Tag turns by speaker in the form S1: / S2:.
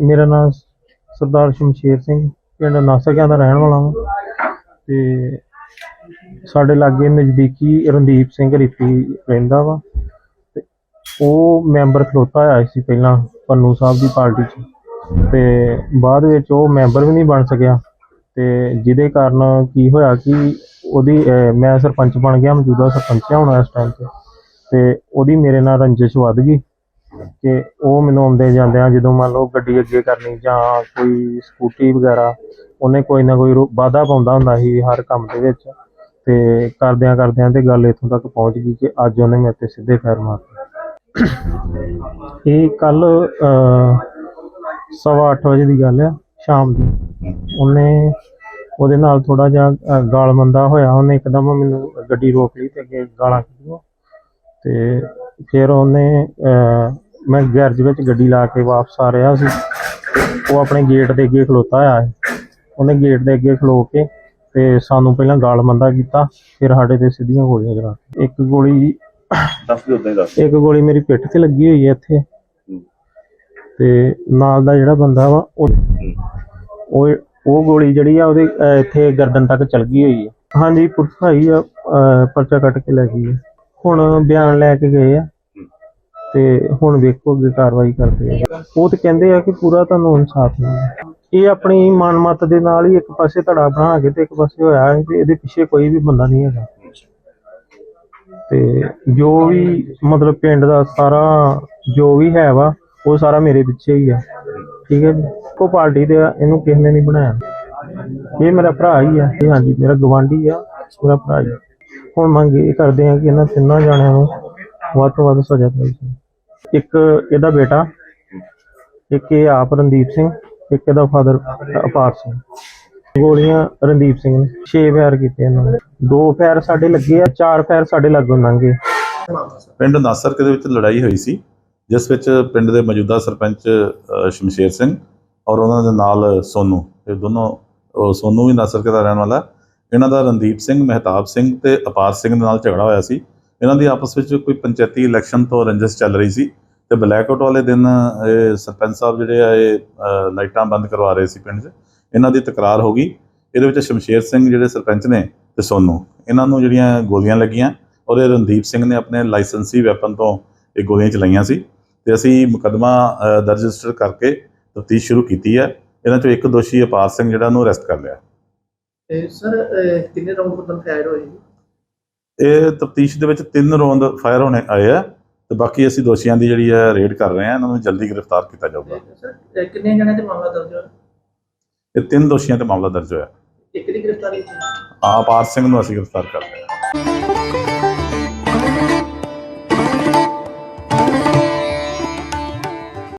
S1: ਮੇਰਾ ਨਾਮ ਸਰਦਾਰ ਸ਼ਮਸ਼ੇਰ ਸਿੰਘ, ਪਿੰਡ ਨਾਸਕਿਆਂ ਦਾ ਰਹਿਣ ਵਾਲਾ ਹਾਂ ਤੇ ਸਾਡੇ ਲਾਗੇ ਨਜ਼ਦੀਕੀ ਰਣਦੀਪ ਸਿੰਘ ਰਿੱਪੀ ਰਹਿੰਦਾ ਵਾ। ਤੇ ਉਹ ਮੈਂਬਰ ਖਲੋਤਾ ਹੋਇਆ ਸੀ ਪਹਿਲਾਂ ਪੰਨੂ ਸਾਹਿਬ ਦੀ ਪਾਰਟੀ 'ਚ। ਤੇ ਬਾਅਦ ਵਿੱਚ ਉਹ ਮੈਂਬਰ ਵੀ ਨਹੀਂ ਬਣ ਸਕਿਆ। ਤੇ ਜਿਹਦੇ ਕਾਰਨ ਕੀ ਹੋਇਆ ਕਿ ਉਹਦੀ ਮੈਂ ਸਰਪੰਚ ਬਣ ਗਿਆ, ਮੌਜੂਦਾ ਸਰਪੰਚ ਹਾਂ ਹੁਣ ਇਸ ਟਾਈਮ ਤੇ। ਤੇ ਉਹਦੀ ਮੇਰੇ ਨਾਲ ਰੰਜਿਸ਼ ਵੱਧ ਗਈ। ਕਿ ਉਹ ਮੈਨੂੰ ਆਉਂਦੇ ਜਾਂਦਿਆਂ ਜਦੋਂ ਮੰਨ ਲਓ ਗੱਡੀ ਅੱਗੇ ਕਰਨੀ ਜਾਂ ਕੋਈ ਸਕੂਟੀ ਵਗੈਰਾ, ਉਹਨੇ ਕੋਈ ਨਾ ਕੋਈ ਰੋ- ਪਾਉਂਦਾ ਹੁੰਦਾ ਸੀ ਹਰ ਕੰਮ ਦੇ ਵਿੱਚ। ਤੇ ਕਰਦਿਆਂ ਕਰਦਿਆਂ ਤੇ ਗੱਲ ਇੱਥੋਂ ਤੱਕ ਪਹੁੰਚ ਗਈ ਕਿ ਅੱਜ ਉਹਨੇ ਮੇਰੇ ਤੇ ਸਿੱਧੇ ਫੈਰ ਮਾਰਤੇ। ਇਹ ਕੱਲ ਸਵਾ ਅੱਠ ਵਜੇ ਦੀ ਗੱਲ ਆ, ਸ਼ਾਮ ਦੀ। ਉਹਨੇ, ਉਹਦੇ ਨਾਲ ਥੋੜਾ ਜਿਹਾ ਗਾਲ ਮੰਦਾ ਹੋਇਆ, ਉਹਨੇ ਇੱਕਦਮ ਮੈਨੂੰ ਗੱਡੀ ਰੋਕ ਲਈ ਤੇ ਅੱਗੇ ਗਾਲਾਂ ਕੱਢੀਆਂ। ਤੇ ਫਿਰ ਉਹਨੇ ਮੈਂ ਗੈਰਜ ਵਿੱਚ ਗੱਡੀ ਲਾ ਕੇ ਵਾਪਸ ਆ ਰਿਹਾ ਸੀ। ਉਹ ਆਪਣੇ ਗੇਟ ਦੇ ਅੱਗੇ ਖਲੋਤਾ ਸੀ। ਉਹਨੇ ਗੇਟ ਦੇ ਅੱਗੇ ਖਲੋ ਕੇ ਤੇ ਸਾਨੂੰ ਪਹਿਲਾਂ ਗਾਲ ਮੰਦਾ ਕੀਤਾ ਫਿਰ ਸਾਡੇ ਤੇ ਸਿੱਧੀਆਂ ਗੋਲੀਆਂ ਚਲਾ। ਇੱਕ ਗੋਲੀ
S2: ਦੱਸ ਦਿਓ ਉਦਾਂ ਹੀ ਦੱਸ
S1: ਇੱਕ ਗੋਲੀ ਮੇਰੀ ਪਿੱਠ ਤੇ ਲੱਗੀ ਹੋਈ ਹੈ ਇੱਥੇ। ਤੇ ਨਾਲ ਦਾ ਜਿਹੜਾ ਬੰਦਾ ਵਾ ਉਹ ਉਹ ਗੋਲੀ ਜਿਹੜੀ ਆ ਉਹਦੇ ਇੱਥੇ ਗਰਦਨ ਤੱਕ ਚਲ ਗਈ ਹੋਈ ਹੈ। ਹਾਂਜੀ ਪੁਲਿਸ ਆਈ ਆ ਪਰਚਾ ਕੱਟ ਕੇ ਲੈ ਗਈ ਹੈ। ਹੁਣ ਬਿਆਨ ਲੈ ਕੇ ਗਏ ਆ। ਤੇ ਹੁਣ ਵੇਖੋ ਅੱਗੇ ਕਾਰਵਾਈ ਕਰਦੇ ਆ। ਉਹ ਤੇ ਕਹਿੰਦੇ ਆ ਕਿ ਪੂਰਾ ਤੁਹਾਨੂੰ ਇਨਸਾਫ ਮਿਲੇ ਇਹ ਆਪਣੀ ਮਨਮਤ ਦੇ ਨਾਲ ਹੀ ਇੱਕ ਪਾਸੇ ਧੜਾ ਬਣਾ ਕੇ ਤੇ ਇੱਕ ਪਾਸੇ ਹੋਇਆ ਹੈ ਤੇ ਇਹਦੇ ਪਿੱਛੇ ਕੋਈ ਵੀ ਬੰਦਾ ਨਹੀਂ ਹੈਗਾ। ਤੇ ਜੋ ਵੀ ਮਤਲਬ ਪਿੰਡ ਦਾ ਸਾਰਾ ਜੋ ਵੀ ਹੈ ਵਾ ਉਹ ਸਾਰਾ ਮੇਰੇ ਪਿੱਛੇ ਹੀ ਆ। ਠੀਕ ਹੈ ਕੋ ਪਾਰਟੀ ਆ, ਇਹਨੂੰ ਕਿਸੇ ਨੇ ਨਹੀਂ ਬਣਾਇਆ। ਇਹ ਮੇਰਾ ਭਰਾ ਹੀ ਆ। ਇਹ ਹਾਂਜੀ ਮੇਰਾ ਗਵਾਂਢੀ ਆ ਮੇਰਾ ਭਰਾ ਹੀ ਆ। ਹੁਣ ਮੰਗ ਇਹ ਕਰਦੇ ਆ ਕਿ ਇਹਨਾਂ ਤਿੰਨਾਂ ਜਾਣਿਆਂ ਨੂੰ ਵੱਧ ਤੋਂ ਵੱਧ ਸਜ਼ਾ ਮਿਲੇ ਇੱਕ ਇਹਦਾ ਬੇਟਾ, ਇੱਕ ਇਹ ਆਪ ਰਣਦੀਪ ਸਿੰਘ, ਇੱਕ ਇਹਦਾ ਫਾਦਰ ਅਪਾਰ ਸਿੰਘ। ਗੋਲੀਆਂ ਰਣਦੀਪ ਸਿੰਘ ਨੇ 6 ਫਾਇਰ ਕੀਤੇ ਇਹਨਾਂ ਨੇ। ਦੋ ਫਾਇਰ ਸਾਡੇ ਲੱਗੇ ਆ, ਚਾਰ ਫਾਇਰ ਸਾਡੇ ਲੱਗੋਂ ਲੰਘੇ।
S2: ਪਿੰਡ ਨਾਸਰਕੇ ਦੇ ਵਿੱਚ ਲੜਾਈ ਹੋਈ ਸੀ, ਜਿਸ ਵਿੱਚ ਪਿੰਡ ਦੇ ਮੌਜੂਦਾ ਸਰਪੰਚ ਸ਼ਮਸ਼ੇਰ ਸਿੰਘ ਔਰ ਉਹਨਾਂ ਦੇ ਨਾਲ ਸੋਨੂ। ਇਹ ਦੋਨੋਂ ਸੋਨੂ ਵੀ ਨਾਸਰਕੇ ਦਾ ਰਹਿਣ ਵਾਲਾ। ਇਹਨਾਂ ਦਾ ਰਣਦੀਪ ਸਿੰਘ ਮਹਿਤਾਬ ਸਿੰਘ ਤੇ ਅਪਾਰ ਸਿੰਘ ਦੇ ਨਾਲ ਝਗੜਾ ਹੋਇਆ ਸੀ। ਇਹਨਾਂ ਦੀ ਆਪਸ ਵਿੱਚ ਕੋਈ ਪੰਚਾਇਤੀ ਇਲੈਕਸ਼ਨ ਤੋਂ ਰੰਜਿਸ਼ ਚੱਲ ਰਹੀ ਸੀ ਤੇ ਬਲੈਕਆਊਟ ਵਾਲੇ ਦਿਨ ਇਹ ਸਰਪੰਚ ਸਾਹਿਬ ਜਿਹੜੇ ਆ ਇਹ ਲਾਈਟਾਂ ਬੰਦ ਕਰਵਾ ਰਹੇ ਸੀ ਪਿੰਡ 'ਚ। ਇਹਨਾਂ ਦੀ ਤਕਰਾਰ ਹੋ ਗਈ। ਇਹਦੇ ਵਿੱਚ ਸ਼ਮਸ਼ੇਰ ਸਿੰਘ ਜਿਹੜੇ ਸਰਪੰਚ ਨੇ ਤੇ ਸੋਨੂ ਇਹਨਾਂ ਨੂੰ ਜਿਹੜੀਆਂ ਗੋਲੀਆਂ ਲੱਗੀਆਂ ਔਰ ਇਹ ਰਣਦੀਪ ਸਿੰਘ ਨੇ ਆਪਣੇ ਲਾਇਸੈਂਸੀ ਵੈਪਨ ਤੋਂ ਇਹ ਗੋਲੀਆਂ ਚਲਾਈਆਂ ਸੀ ਤੇ ਅਸੀਂ ਮੁਕੱਦਮਾ ਅ, ਦਰਜ ਰਜਿਸਟਰ ਕਰਕੇ ਤਫਤੀਸ਼ ਸ਼ੁਰੂ ਕੀਤੀ ਹੈ। ਇਹਨਾਂ ਚੋਂ ਇੱਕ ਦੋਸ਼ੀ ਅਪਾਰ ਸਿੰਘ ਜਿਹੜਾ ਨੂੰ ਅਰੈਸਟ ਕਰ ਲਿਆ।
S3: ਤੇ ਸਰ ਕਿੰਨੇ ਰਾਉਂਡ ਬੰਦਨ ਫਾਇਰ ਹੋਏ ਜੀ?
S2: ਇਹ ਤਫਤੀਸ਼ ਦੇ ਵਿੱਚ ਤਿੰਨ ਰੌਂਦ ਫਾਇਰ ਹੋਣੇ ਆਏ ਆ ਤੇ ਬਾਕੀ ਅਸੀਂ ਦੋਸ਼ੀਆਂ ਦੀ ਜਿਹੜੀ ਹੈ ਰੇਡ ਕਰ ਰਹੇ ਹਾਂ ਇਹਨਾਂ ਨੂੰ ਜਲਦੀ ਗ੍ਰਿਫਤਾਰ ਕੀਤਾ ਜਾਊਗਾ
S3: ਸਰ ਕਿੰਨੇ ਜਣਿਆਂ ਤੇ ਮਾਮਲਾ ਦਰਜ ਹੋਇਆ
S2: ਇਹ ਤਿੰਨ ਦੋਸ਼ੀਆਂ ਤੇ ਮਾਮਲਾ ਦਰਜ ਹੋਇਆ
S3: ਇੱਕ ਦੀ ਗ੍ਰਿਫਤਾਰੀ?
S2: ਆ ਅਪਾਰ ਸਿੰਘ ਨੂੰ ਅਸੀਂ ਗ੍ਰਿਫਤਾਰ ਕਰ ਲਿਆ